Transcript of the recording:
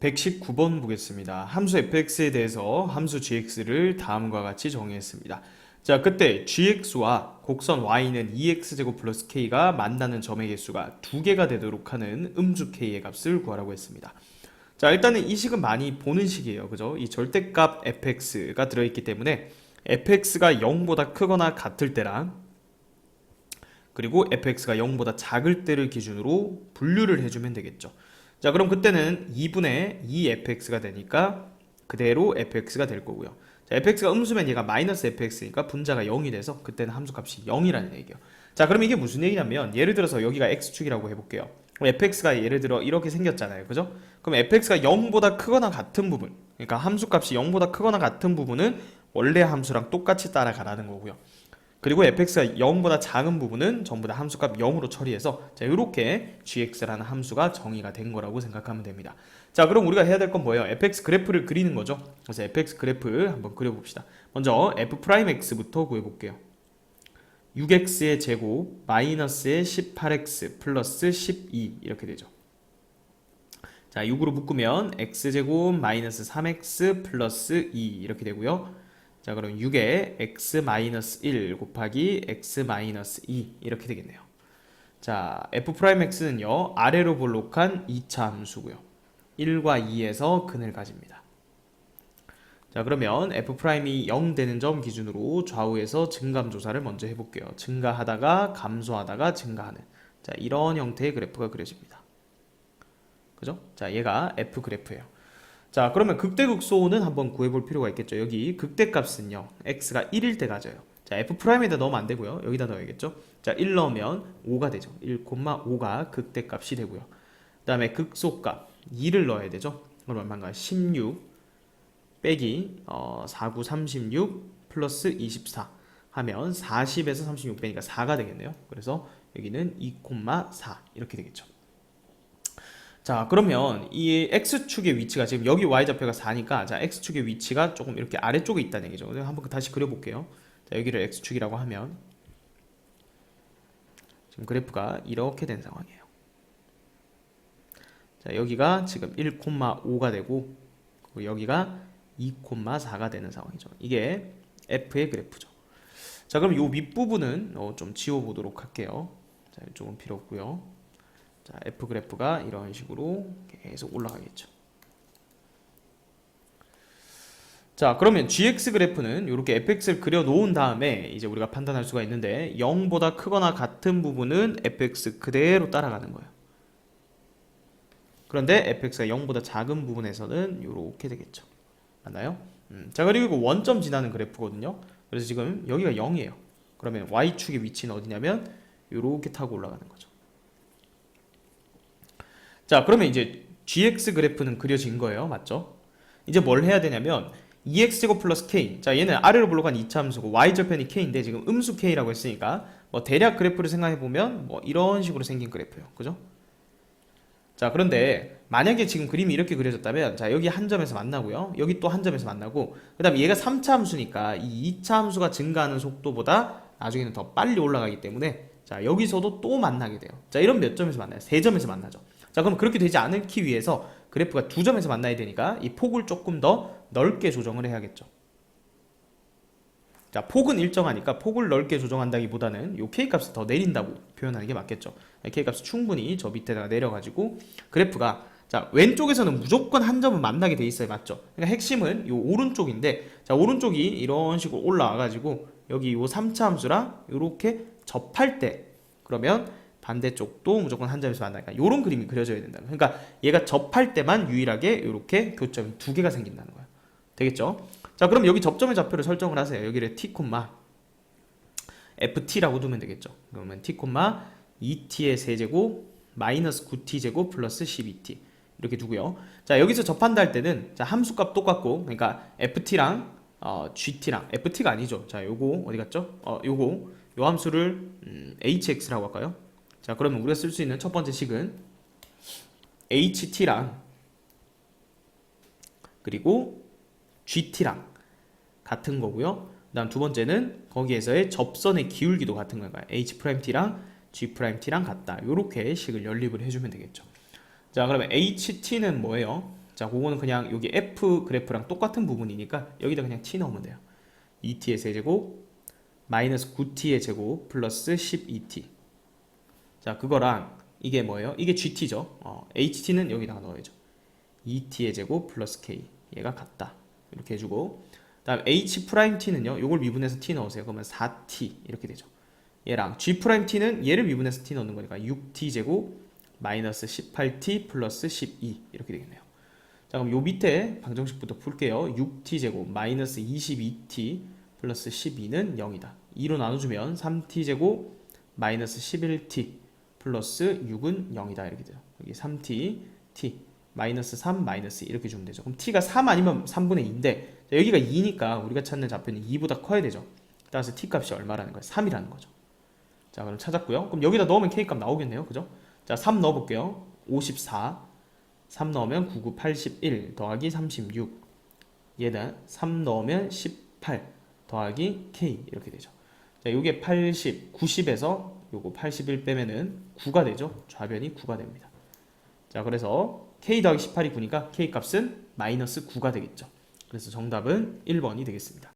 119번 보겠습니다. 함수 fx에 대해서 함수 gx를 다음과 같이 정의했습니다. 자, 그때 gx와 곡선 y는 2x제곱 플러스 k가 만나는 점의 개수가 두 개가 되도록 하는 음수 k의 값을 구하라고 했습니다. 자, 일단은 이 식은 많이 보는 식이에요. 그죠? 이 절대값 fx가 들어있기 때문에 fx가 0보다 크거나 같을 때랑 그리고 fx가 0보다 작을 때를 기준으로 분류를 해주면 되겠죠. 자, 그럼 그때는 2분의 2fx가 되니까 그대로 fx가 될 거고요. 자, fx가 음수면 얘가 마이너스 fx니까 분자가 0이 돼서 그때는 함수값이 0이라는 얘기예요. 자, 그럼 이게 무슨 얘기냐면 예를 들어서 여기가 x축이라고 해볼게요. 그럼 fx가 예를 들어 이렇게 생겼잖아요. 그죠? 그럼 fx가 0보다 크거나 같은 부분, 그러니까 함수값이 0보다 크거나 같은 부분은 원래 함수랑 똑같이 따라가라는 거고요. 그리고 fx가 0보다 작은 부분은 전부 다 함수값 0으로 처리해서 자 이렇게 gx라는 함수가 정의가 된 거라고 생각하면 됩니다. 자 그럼 우리가 해야 될 건 뭐예요? fx 그래프를 그리는 거죠. 그래서 fx 그래프 한번 그려봅시다. 먼저 f'x부터 구해볼게요. 6x의 제곱 마이너스의 18x 플러스 12 이렇게 되죠. 자 6으로 묶으면 x제곱 마이너스 3x 플러스 2 이렇게 되고요. 자 그럼 6에 x-1 곱하기 x-2 이렇게 되겠네요. 자 f'x는요 아래로 볼록한 2차 함수고요. 1과 2에서 근을 가집니다. 자 그러면 f'이 0 되는 점 기준으로 좌우에서 증감 조사를 먼저 해볼게요. 증가하다가 감소하다가 증가하는 자 이런 형태의 그래프가 그려집니다. 그죠? 자 얘가 f 그래프예요. 자 그러면 극대극소는 한번 구해볼 필요가 있겠죠. 여기 극대값은요 x가 1일 때 가져요. 자 f'에다 넣으면 안되고요. 여기다 넣어야겠죠? 자1 넣으면 5가 되죠. 1,5가 극대값이 되고요. 그 다음에 극소값 2를 넣어야 되죠? 그럼 얼마인가 16 빼기 어, 4, 9, 36 플러스 24 하면 40에서 36 빼니까 4가 되겠네요. 그래서 여기는 2,4 이렇게 되겠죠 자 그러면 이 x축의 위치가 지금 여기 y좌표가 4니까 자 x축의 위치가 조금 이렇게 아래쪽에 있다는 얘기죠. 한번 다시 그려볼게요. 자 여기를 x축이라고 하면 지금 그래프가 이렇게 된 상황이에요. 자 여기가 지금 1,5가 되고 그리고 여기가 2,4가 되는 상황이죠. 이게 f의 그래프죠. 자 그럼 이 윗부분은 어, 좀 지워보도록 할게요. 자 이쪽은 필요 없고요 자, F 그래프가 이런 식으로 계속 올라가겠죠. 자, 그러면 GX 그래프는 이렇게 fx를 그려 놓은 다음에 이제 우리가 판단할 수가 있는데 0보다 크거나 같은 부분은 fx 그대로 따라가는 거예요. 그런데 fx가 0보다 작은 부분에서는 이렇게 되겠죠. 맞나요? 음, 자, 그리고 이거 원점 지나는 그래프거든요. 그래서 지금 여기가 0이에요. 그러면 y축의 위치는 어디냐면 이렇게 타고 올라가는 거죠. 자, 그러면 이제 gx 그래프는 그려진 거예요. 맞죠? 이제 뭘 해야 되냐면 2x제곱 플러스 k. 자, 얘는 아래로 블록한 2차 함수고 y절편이 k인데 지금 음수 k라고 했으니까 뭐 대략 그래프를 생각해 보면 뭐 이런 식으로 생긴 그래프예요. 그죠? 자, 그런데 만약에 지금 그림이 이렇게 그려졌다면 자, 여기 한 점에서 만나고요. 여기 또 한 점에서 만나고 그 다음에 얘가 3차 함수니까 이 2차 함수가 증가하는 속도보다 나중에는 더 빨리 올라가기 때문에 자, 여기서도 또 만나게 돼요. 자, 이런 몇 점에서 만나요? 세 점에서 만나죠. 자 그럼 그렇게 되지 않기 위해서 그래프가 두 점에서 만나야 되니까 이 폭을 조금 더 넓게 조정을 해야겠죠. 자 폭은 일정하니까 폭을 넓게 조정한다기보다는 요 K값을 더 내린다고 표현하는 게 맞겠죠. K값을 충분히 저 밑에다가 내려가지고 그래프가 자 왼쪽에서는 무조건 한 점은 만나게 돼 있어요 맞죠 그러니까 핵심은 요 오른쪽인데 자 오른쪽이 이런 식으로 올라와 가지고 여기 요 3차 함수랑 요렇게 접할 때 그러면 반대쪽도 무조건 한 점에서 만나니까 이런 그림이 그려져야 된다. 그러니까 얘가 접할 때만 유일하게 이렇게 교점이 두 개가 생긴다는 거예요. 되겠죠? 자, 그럼 여기 접점의 좌표를 설정을 하세요. 여기를 t, ft라고 두면 되겠죠. 그러면 t, 2t의 세제곱 마이너스 9t 제곱 플러스 12t 이렇게 두고요. 자, 여기서 접한다 할 때는 자, 함수값 똑같고 그러니까 ft랑 어, gt랑 ft가 아니죠. 자, 요거 어디 갔죠? 어, 요거 요 함수를 음, hx라고 할까요? 자 그러면 우리가 쓸 수 있는 첫 번째 식은 HT랑 그리고 GT랑 같은 거고요. 그 다음 두 번째는 거기에서의 접선의 기울기도 같은 건가요? H'T랑 G'T랑 같다. 이렇게 식을 연립을 해주면 되겠죠. 자 그러면 HT는 뭐예요? 자, 그거는 그냥 여기 f 그래프랑 똑같은 부분이니까 여기다 그냥 t 넣으면 돼요. 2t의 세제곱 마이너스 9t의 제곱 플러스 12t. 자, 그거랑 이게 뭐예요? 이게 gt죠. 어, ht는 여기다가 넣어야죠. 2t의 제곱 플러스 k. 얘가 같다. 이렇게 해주고 다음 h 프라임 t는요. 요걸 미분해서 t 넣으세요. 그러면 4t 이렇게 되죠. 얘랑 g 프라임 t는 얘를 미분해서 t 넣는 거니까 6t 제곱 마이너스 18t 플러스 12 이렇게 되겠네요. 자 그럼 요 밑에 방정식부터 풀게요. 6t 제곱 마이너스 22t 플러스 12는 0이다. 2로 나눠주면 3t 제곱 마이너스 11t 플러스 6은 0이다 이렇게 돼요. 여기 3t t 마이너스 3 마이너스 2 이렇게 주면 되죠. 그럼 t가 3 아니면 3분의 2인데 여기가 2니까 우리가 찾는 좌표는 2보다 커야 되죠. 따라서 t 값이 얼마라는 거예요? 3이라는 거죠. 자 그럼 찾았고요. 그럼 여기다 넣으면 k 값 나오겠네요. 그죠? 자 3 넣어볼게요. 54 3 넣으면 99, 81 더하기 36 얘는 3 넣으면 18 더하기 k 이렇게 되죠. 자, 요게 80, 90에서 요거 81 빼면은 9가 되죠. 좌변이 9가 됩니다. 자, 그래서 k 더하기 18이 9니까 k 값은 마이너스 9가 되겠죠. 그래서 정답은 1번이 되겠습니다.